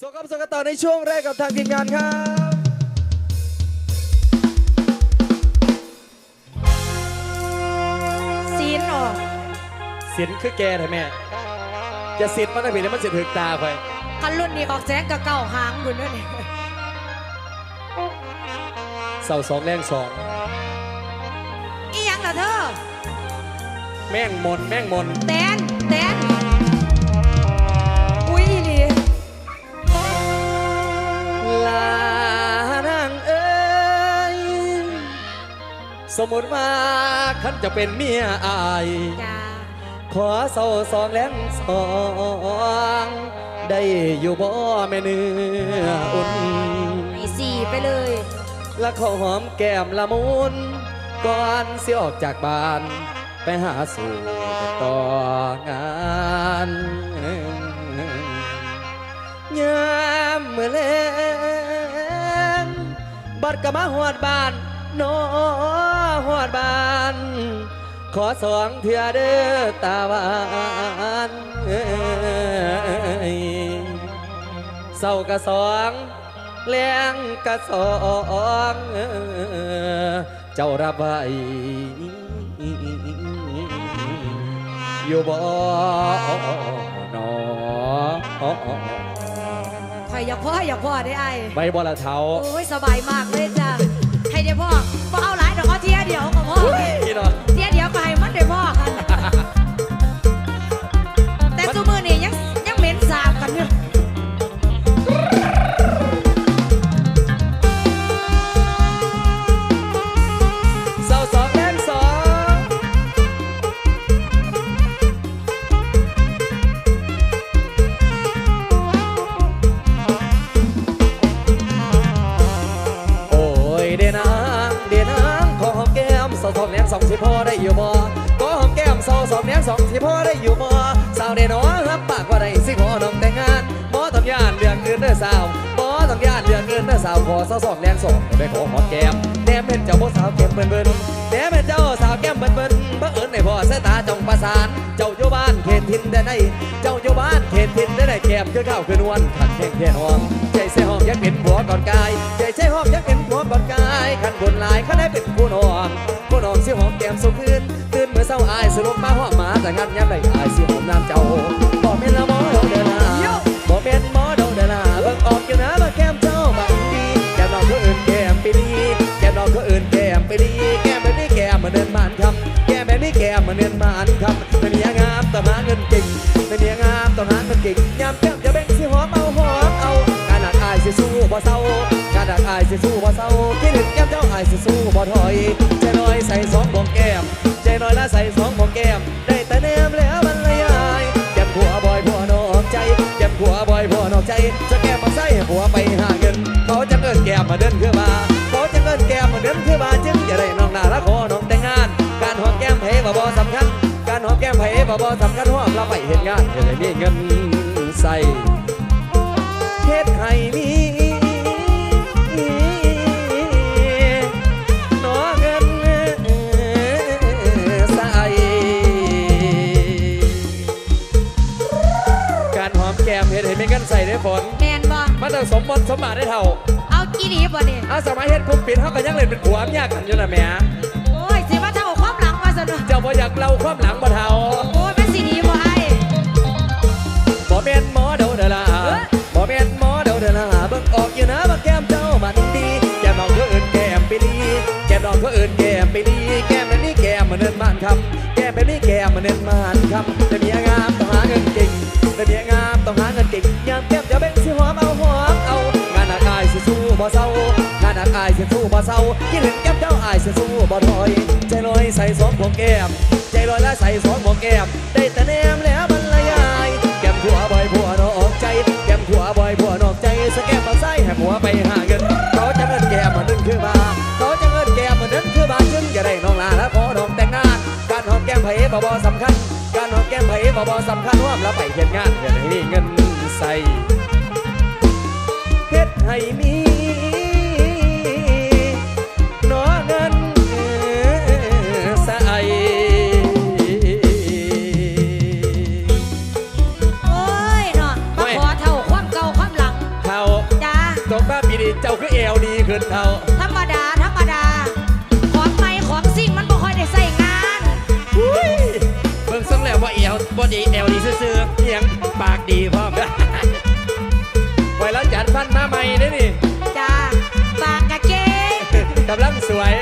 ส่งกับส่งกันต่อในช่วงแรกกับทางทีมงานครับ ซีนออกสินคือแกเถอะแม่ จะสินมันได้ผิดมันจะถึกตาไปคันรุ่นนี้ออกแสงกับเก่าหางบุญนั่นเองเสาสองแรงสอง อีหยังล่ะเธอ แม่งมนแม่งมนแตนแตน สมมติว่าขันจะเป็นเมียอาย จ้าขอเสาสองแรงสอง ได้อยู่บ่แม่เนื้ออุ่น ไอสี่ไปเลย และขอหอมแก้มละมุนก่อนเสียออกจากบ้าน ไปหาสู่ต่องานยามเมื่อแลงบัดกะมาหอดบ้าน โนหอดบ้าน ขอสองเถื่อเด้อตาหวานเอ้ยเศร้ากะสองแรงกะสองเอ้อเจ้ารับไว้อยู่บ่หนอคอยอยากพ่ออยากพ่อได้ไอใบบ่ละเท้าโอ้ยสบายมากเลยจ้าให้ เดี๋ยวพ่อพ่อเอาหลายดอกเอาเทียเดียวกับพ่อพี่เนาะเทียเดียว พ่อได้อยู่บ่สาวเดนอรับปากว่าได้สิขอน้องแต่งงานบ่ต้องย่านเรื่องอื่นเด้อสาวบ่ต้องย่านเรื่องอื่นเด้อสาวขอสาวสองแนงสองไปขอหอมแก้มแนมเป็นเจ้าบ่สาวแก้มเบิ่นเบิ่นแนมเป็นเจ้าสาวแก้มเบิ่นเบิ่นบ่เอิ้นให้พ่อสายตาจ้องประสาน เจ้าอยู่บ้านเขตทินได้ไหนเจ้าอยู่บ้านเขตทินได้ไหนแก้มคือข้าวคือนวลขัดแข่งแค่หองใจเสียห้องอยักเป็นผัวก่อนกายใจใช่หองอยักเป็นผัวก่อนกายขันบนลายขันได้เป็นผู้นองผู้นองสิหอมแก้มสุคืน ตื่นเมื่อเช้าอายสรุปมาห้องหมาแต่งานยามใดอายสิหอมน้ำเจ้าบอกเป็นละหมอเดาเดลาบอกเป็นหมอเดาเดลาเบิ่งออกอยู่นะว่าแก้มเจ้าบังดีแก้มน้องก็อื่นแก้มไปดีแก้มน้องก็อื่นแก้มไปดีแก้มแบบนี้แก้มมาเดินบานคำแก้มแบบนี้แก้มมาเดินบานคำเป็นยังงามต้องหาเงินเก่งเป็นยัง สู้บ่เศร้าการหนักอายสิสู้บ่เศร้าคิดถึงแก้มเจ้าอายสิสู้บ่ถอยใจน้อยใส่สองบองแก้มใจน้อยละใส่สองบองแก้มได้แต่แนมแล้วมันละยายแก้มผัวบอยผัวนอกใจแก้มผัวบอยผัวนอกใจจะแก้มมาใส่ผัวไปหาเงิน เขาจะเงินแก้มมาเดินคือมาเขาจะเงินแก้มมาเดินคือมาจึงจะได้น้องน่ารักขอน้องแต่งงาน การหอมแก้มเพบ่บ่สำคัญการหอมแก้มเพบ่บ่สำคัญหอมเราไปเห็นงานเห็นมีเงินใส่ ให้มีเงินใส่ได้ผลแมนบ่มันต้องสมบัติสมบัติได้เท่า เอากี่ดีบ่เนี่ยอาสมัยเฮ็ดคุมปิดเขาก็ยังเล่นเป็นผัวเมียกันอยู่นะแหม่โอ้ยสิว่าเท่าความหลังมาซะเนอะเจ้าบ่อยากเล่าความหลังบ่เท่าโอ้ยเป็นสีดีบ่ไอบ่แม่นหมอเดาเดอล่ะบ่แม่นหมอเดาเดอล่ะเบิ่งออกอยู่นะว่าแก้มเจ้ามันดีแก้มน้องเขาเอิ้นแก้มไปดีแก้มน้องเขาเอิ้นแก้มไปดีแก้มแบบนี้แก้มมันเนินบ้านคำแก้มแบบนี้แก้มมันเนินบ้านคำแสิสู้บ่เศร้าคิดถึงแก้มเจ้าอายสิสู้บ่ถอยใจลอยใส่สองพวแก้มใจลอยและใส่สองพวแก้มได้แต่แนมแล้วมันลยายแก้มผัวบ่อยผัวนอกใจแก้มผัวบ่อยผัวนอกใจสแก้มมาใส่ให้ผัวไปหาเงินเขาจะเงินแก้มมาดึงคือมาเขาจะเงินแก้มมาดึงคือมาจึงจะได้น้องลาและขอน้องแต่งงานการหอมแก้มไผ่บ่บ่สำคัญ การหอมแก้มไผ่บ่บ่สำคัญว่าเราไปเฮ็ดงานเพื่อให้มีเงินใส่เฮ็ดให้มี So I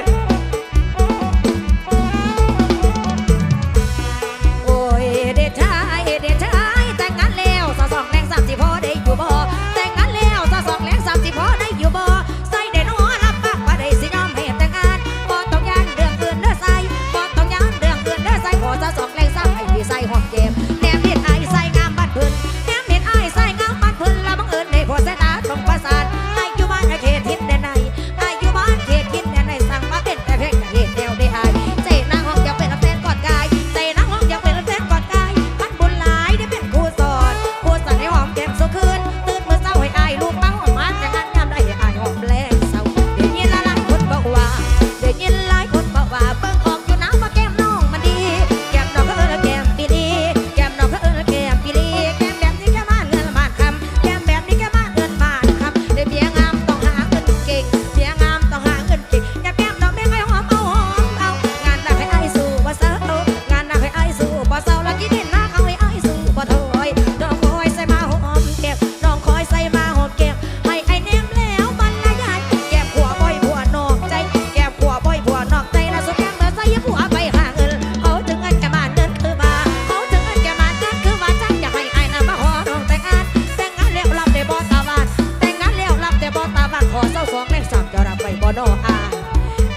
บอดออาย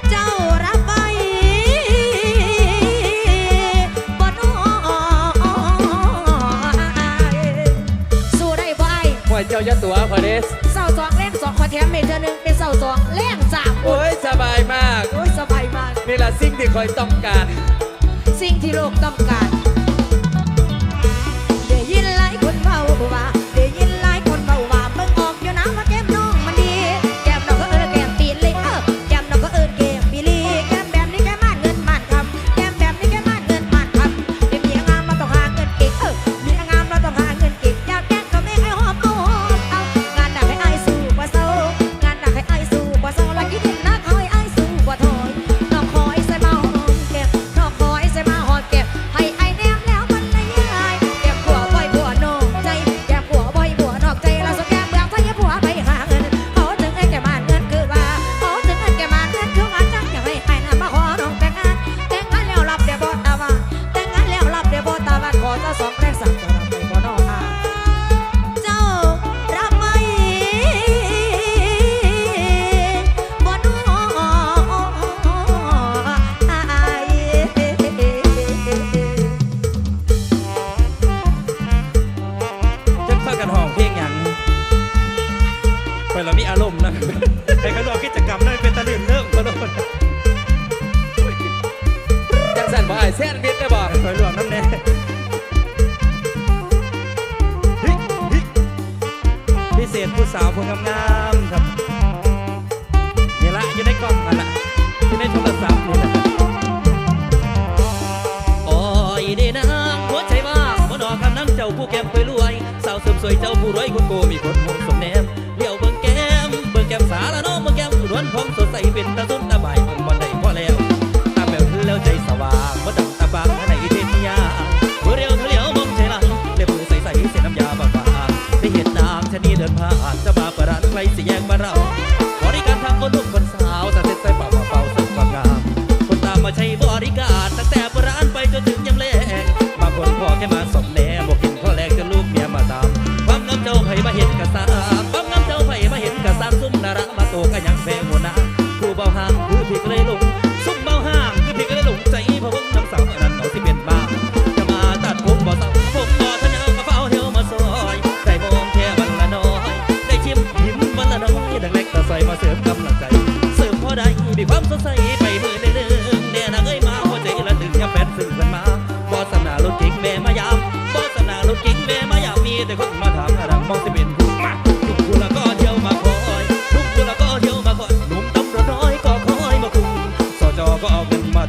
เจ้ารับไปบ่นออายสู้ได้บ่ไอ้หวยเจ้าจะตัวพอเดสเศร้าสองแรงสองขอแถมเมเธอหนึ่งเป็นเศร้าสองแรงสามโอ้ยสบายมาก โอ้ยสบายมาก นี่แหละสิ่งที่คอยต้องการ สิ่งที่โลกต้องการได้ยินหลายคนเฝ้าว่า สาวผมงามๆครับนี่ละอยู่ด้กล่องนั่นละอยู่ในโทรศัพท์นี่ละโอ้ยเด้นางหัวใจว่างบ่นอคำน้ำเจ้าผู้แก้มเคยรวยสาวเสริมสวยเจ้าผู้รวยคนโกมีคนหงสมแนมเลี้ยวเบิ่งแก้มเบิ่งแก้มสาละน้องเบิ่งแก้มนวนพอมสดใสเป็นตาส้มต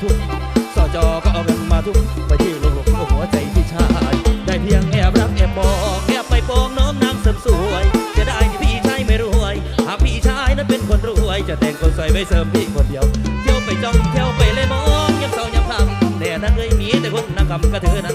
ทุกสจก็เอาเงินมาทุกไปที่โลงโอ้หัวใจพี่ชาย ได้เพียงแอบรักแอบบอกแอบไปปองน้องนางเสริมสวย จะได้ที่พี่ชายไม่รวย หากพี่ชายนั้นเป็นคนรวย จะแต่งคนสวยไว้เสริมพี่คนเดียว เที่ยวไปจ้องเที่ยวไปเลยมองยังเศร้ายังพัแต่ถ้าเคยมีแต่คนนั่งกำกระเทือน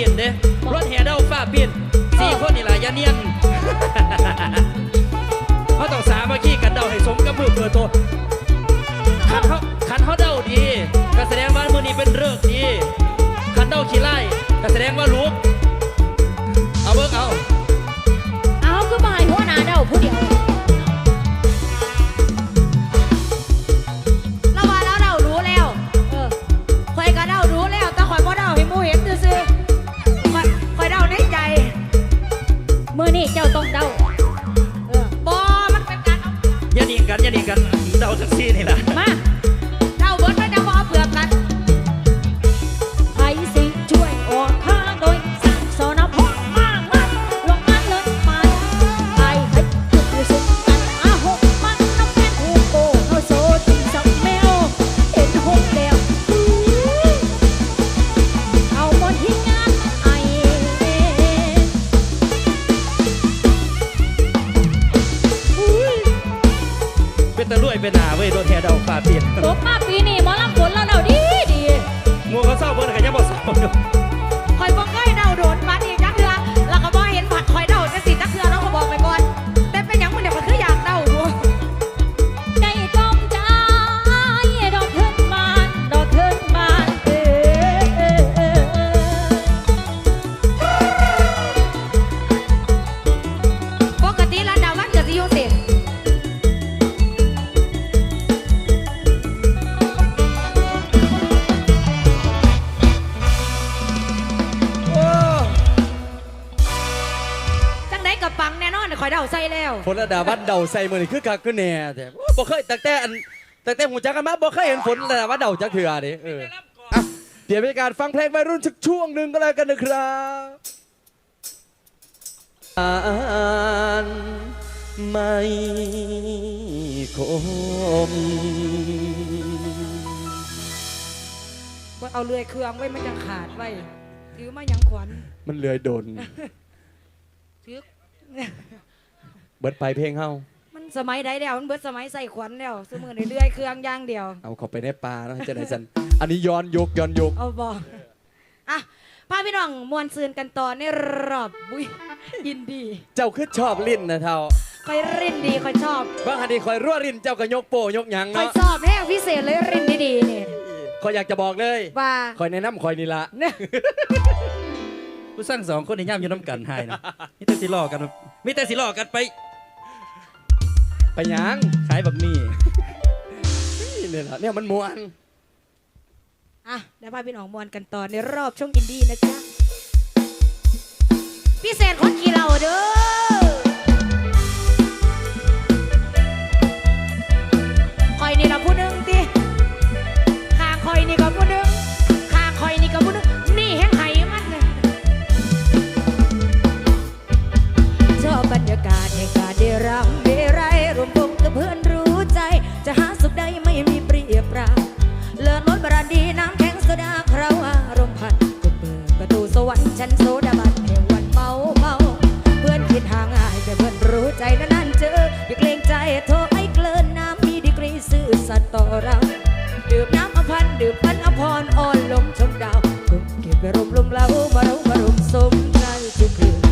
ีนเด้รถแห่เดาฟ้าปีนสี่คนนี่ล่ะอย่เนียนเราต้องสามัคคีกันเดาให้สมกับมือเบอร์ตัวขันเขาขันเขาเดาดีการแสดงว่ามือนี้เป็นเรื่องดีขันเดาขี้ไล่ wasn't seeing him. ใส่มือนี่คือกักคือแหน่แต่บ่เคยตั้งแต่อันตั้งแต่หูจักกันมาบ่เคยเห็นฝนแต่ว่าเดาจักเถื่อนี่เออเดี๋ยวเป็นการฟังเพลงวัยรุ่นสักช่วงหนึ่งก็แล้วกันนะครับอ่านไม่คมว่าเอาเลื่อยเครื่องไว้มันจะขาดไว้ ถือมายังขวัญมันเลยโดน ถือ เบิดไปเพลงเฮามันสมัยใดแล้วมันเบิดสมัยใส่ขวัญแล้วสมือในเลื่อยเครื่องอย่างเดียว เอาเข้าไปในป่าเนาะจะได้จันอันนี้ย้อนยุกย้อนยุกเอาบอกอะพาพี่น้องมวนซืนกันต่อในรอบบุยยินดี เจ้าคือชอบลิ้นนะเท่าคอยรินดีคอยชอบบางอันนี้คอยรั่วลิ้นเจ้าก็ยกโป้ยกหยังคอยเนาะชอบแห้งพิเศษเลยรินดีๆนี่คอยอยากจะบอกเลยว่าคอยแนะนำคอยนี่ละเนี่ยผู้สร้างสองคนในย่ามอยู่น้ำกันให้นะมีแต่สิหลอกกันมีแต่สิหลอกกันไป ไปหยังขายแบักมี่นี่เนี่ยล่ะเนี่ยมันมวนอะเดี๋ยวพาพี่น้องมวนกันต่อในรอบช่วงอินดี้นะจ๊ะพิเศษคนขี่เราเด้อคอยนี่ละผู้หนึ่งติข้างคอยนี่ก็ผู้หนึ่งข้างคอยนี่ก็ผู้หนึ่งนี่แห้งไห้มันเนี่ยชอบบรรยากาศในการได้รำ สัตว์ต่อเราดื่มน้ำอภันดื่มพันอภรอ่อนลมชมดาวกุมเก็บไปรวมลมเล้ามารวมมารวมสมใจทุกคืน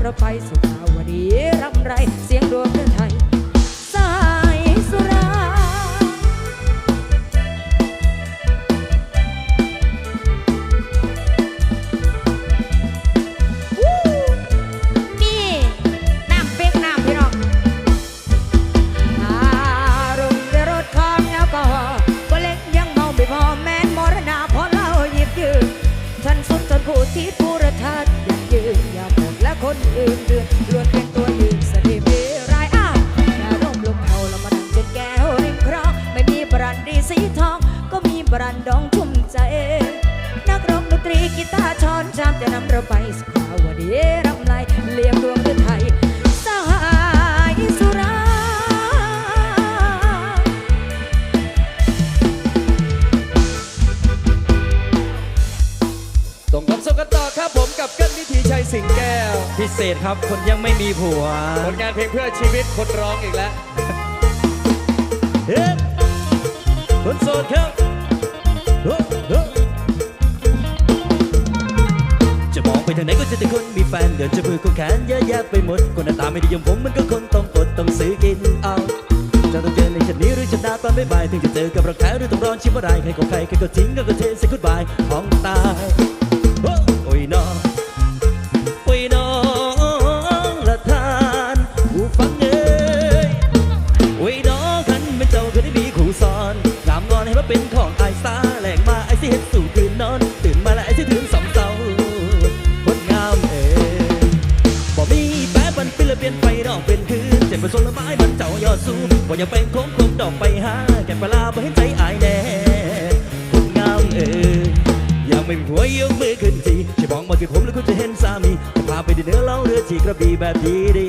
เพราะนำเราไปสุดาวดีรำไร เสียงดวงเดินไทย ส่งความสุขกันต่อครับผมกับกันวิธีชัยสิงแก้ว พิเศษครับคนยังไม่มีผัว ผลงานเพลงเพื่อชีวิตคนร้องอีกแล้วเฮ้ยคนโสดครับเฮ้ยเฮ้ยจะมองไปทางไหนก็เจอแต่คนมีแฟนเดินจะมือคนแขนเยอะแยะไปหมด คนหน้าตาไม่ดีอย่างผมมันก็คนต้องอดต้องซื้อกินเอาจะต้องเจอในชนนี้หรือชนะตอนบ่ายๆถึงจะเจอกับรักแท้หรือต้องร้อนชิบอะไรใครก็ใครใครก็ทิ้งก็ก็เทใส่กุดบายของตาย ยอดสูงบ่อยากเป็นคงคงดอกไปหาแก่ปลาบ่เห็นใจอายแน่คนงามเอ้ยยังไม่มีผัวยกมือขึ้นทีจะบอกมาคือผมแล้วคุณจะเห็นสามีจะพาไปดินเนื้อล่าเรือที่กระบี่แบบดีดี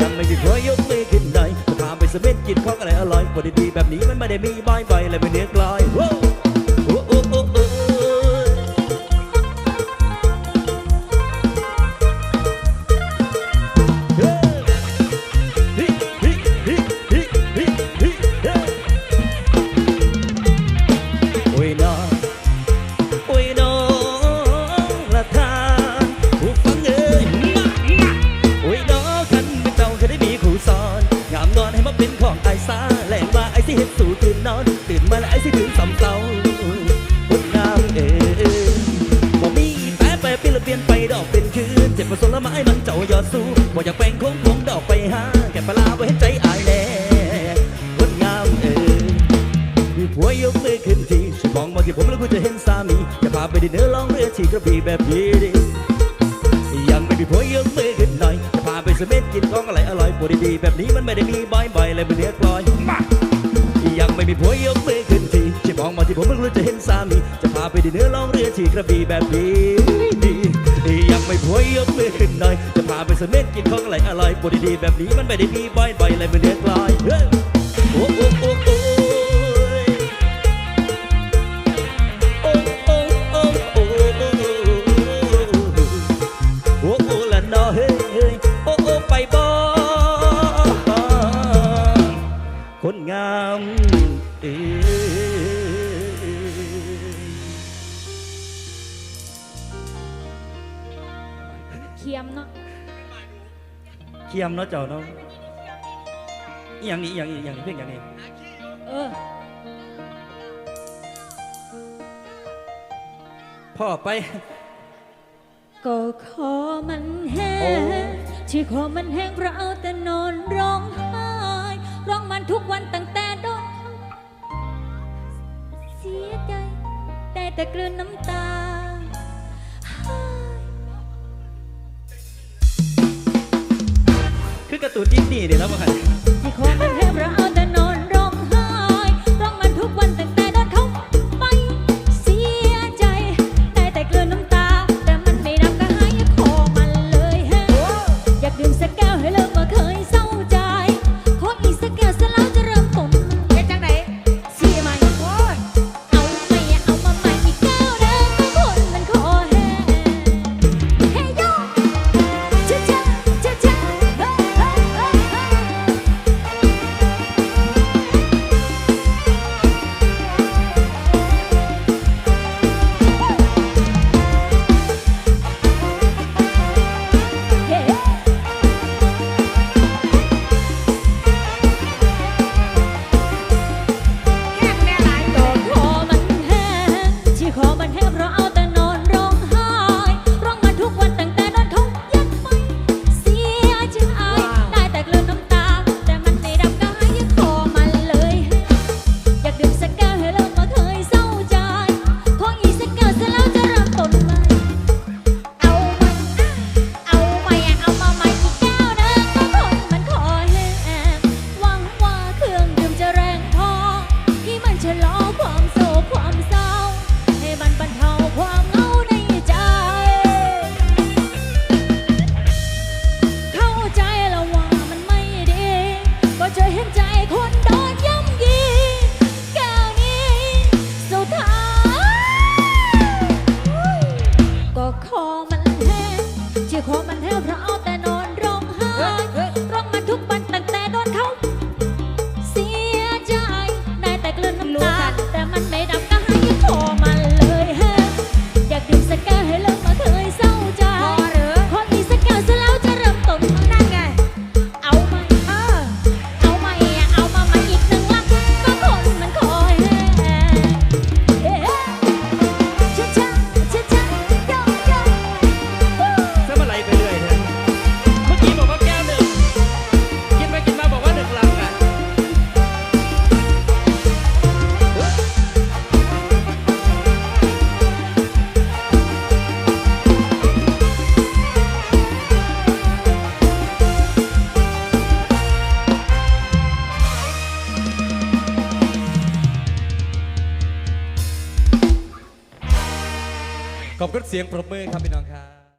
ยังไม่มีผัวยกมือขึ้นหน่อยจะพาไปสมิธกินของอะไรอร่อยพอดีๆแบบนี้มันไม่ได้มีบ่อยๆเลยไม่เนื้อกลอย มีจะพาไปดินเนอร์ลองเรือที่กระบี่แบบนี้ดิยังไม่มีผัวยังไม่ขึ้นหน่อยจะพาไปสมิธกินของอะไรอร่อยผัวดีๆแบบนี้มันไม่ได้มีบ่อยๆเลยเป็นเนื้อกลอยมายังไม่มีผัวยกมือขึ้นทีจะมองมาที่ผมเพิ่งรู้จะเห็นสามีจะพาไปดินเนอร์ลองเรือที่กระบี่แบบนี้ยังไม่ผัวยกมือขึ้นหน่อยจะพาไปสมิธกินของอะไรอร่อยผัวดีๆแบบนี้มันไม่ได้มีบ่อยๆเลยเป็นเนื้อกลอยโอ้โอ้โอ้ คียมเนาะเจ้าเนาะอีอย่างนี้อย่างนี้อย่างนี้เพียงอย่างนี้เออพ่อไปก็ขอมันแห้งที่ขอมันแห้งเราแต่นอนร้องไห้ร้องมันทุกวันตั้งแต่โดนเสียใจแต่แต่กลืนน้ำตาือการ์ตูนดิสนีย์เดี๋ยวแล้วมาคัน ที่คอมัน